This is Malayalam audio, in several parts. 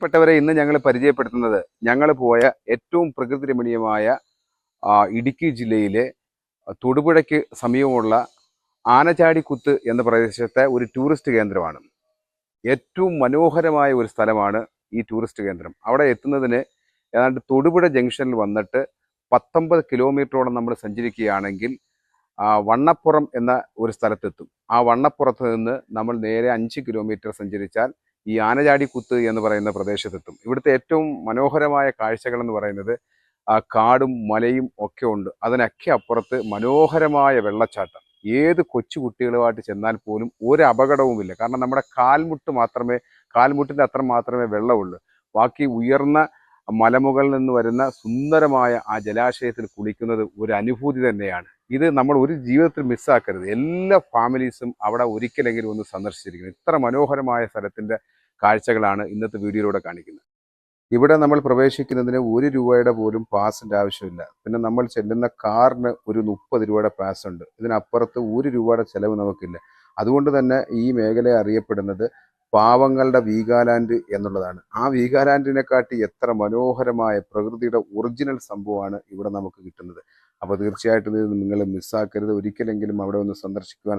പ്രിയപ്പെട്ടവരെ ഇന്ന് ഞങ്ങൾ പരിചയപ്പെടുത്തുന്നത് ഞങ്ങൾ പോയ ഏറ്റവും പ്രകൃതി രമണീയമായ ഇടുക്കി ജില്ലയിലെ തൊടുപുഴയ്ക്ക് സമീപമുള്ള ആനച്ചാടിക്കുത്ത് എന്ന പ്രദേശത്തെ ഒരു ടൂറിസ്റ്റ് കേന്ദ്രമാണ്. ഏറ്റവും മനോഹരമായ ഒരു സ്ഥലമാണ് ഈ ടൂറിസ്റ്റ് കേന്ദ്രം. അവിടെ എത്തുന്നതിന് ഏതാണ്ട് തൊടുപുഴ ജംഗ്ഷനിൽ വന്നിട്ട് പത്തൊമ്പത് കിലോമീറ്ററോളം നമ്മൾ സഞ്ചരിക്കുകയാണെങ്കിൽ വണ്ണപ്പുറം എന്ന ഒരു സ്ഥലത്തെത്തും. ആ വണ്ണപ്പുറത്ത് നിന്ന് നമ്മൾ നേരെ അഞ്ച് കിലോമീറ്റർ സഞ്ചരിച്ചാൽ ഈ ആനചാടിക്കുത്ത് എന്ന് പറയുന്ന പ്രദേശത്തെത്തും. ഇവിടുത്തെ ഏറ്റവും മനോഹരമായ കാഴ്ചകൾ എന്ന് പറയുന്നത് ആ കാടും മലയും ഒക്കെ ഉണ്ട്. അതിനൊക്കെ അപ്പുറത്ത് മനോഹരമായ വെള്ളച്ചാട്ടം. ഏത് കൊച്ചു കുട്ടികളുമായിട്ട് ചെന്നാൽ പോലും ഒരു അപകടവുമില്ല കാരണം നമ്മുടെ കാൽമുട്ട് മാത്രമേ കാൽമുട്ടിന്റെ അത്ര മാത്രമേ വെള്ളമുള്ളൂ. ബാക്കി ഉയർന്ന മലമുകളിൽ നിന്ന് വരുന്ന സുന്ദരമായ ആ ജലാശയത്തിൽ കുളിക്കുന്നത് ഒരു അനുഭൂതി തന്നെയാണ്. ഇത് നമ്മൾ ഒരു ജീവിതത്തിൽ മിസ്സാക്കരുത് എല്ലാ ഫാമിലീസും അവിടെ ഒരിക്കലെങ്കിലും ഒന്ന് സന്ദർശിച്ചിരിക്കണം. ഇത്ര മനോഹരമായ സ്ഥലത്തിന്റെ കാഴ്ചകളാണ് ഇന്നത്തെ വീഡിയോയിലൂടെ കാണിക്കുന്നത്. ഇവിടെ നമ്മൾ പ്രവേശിക്കുന്നതിന് ഒരു രൂപയുടെ പോലും പാസിന്റെ ആവശ്യമില്ല. പിന്നെ നമ്മൾ ചെല്ലുന്ന കാറിന് ഒരു മുപ്പത് രൂപയുടെ പാസ് ഉണ്ട്. ഇതിനപ്പുറത്ത് ഒരു രൂപയുടെ ചിലവ് നമുക്കില്ല. അതുകൊണ്ട് തന്നെ ഈ മേഖലയെ അറിയപ്പെടുന്നത് പാവങ്ങളുടെ വീഗാലാൻഡ് എന്നുള്ളതാണ്. ആ വീഗാലാൻഡിനെക്കാട്ടി എത്ര മനോഹരമായ പ്രകൃതിയുടെ ഒറിജിനൽ സംഭവമാണ് ഇവിടെ നമുക്ക് കിട്ടുന്നത്. അപ്പോൾ തീർച്ചയായിട്ടും ഇത് നിങ്ങൾ മിസ്സാക്കരുത്. ഒരിക്കലെങ്കിലും അവിടെ ഒന്ന് സന്ദർശിക്കുവാൻ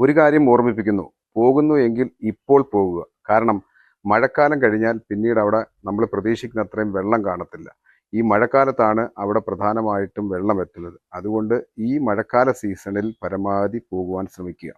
ഒരു കാര്യം ഓർമ്മിപ്പിക്കുന്നു. പോകുന്നു എങ്കിൽ ഇപ്പോൾ പോകുക. കാരണം മഴക്കാലം കഴിഞ്ഞാൽ പിന്നീട് അവിടെ നമ്മൾ പ്രതീക്ഷിക്കുന്ന അത്രയും വെള്ളം കാണത്തില്ല. ഈ മഴക്കാലത്താണ് അവിടെ പ്രധാനമായിട്ടും വെള്ളം എത്തുന്നത്. അതുകൊണ്ട് ഈ മഴക്കാല സീസണിൽ പരമാവധി പോകുവാൻ ശ്രമിക്കുക.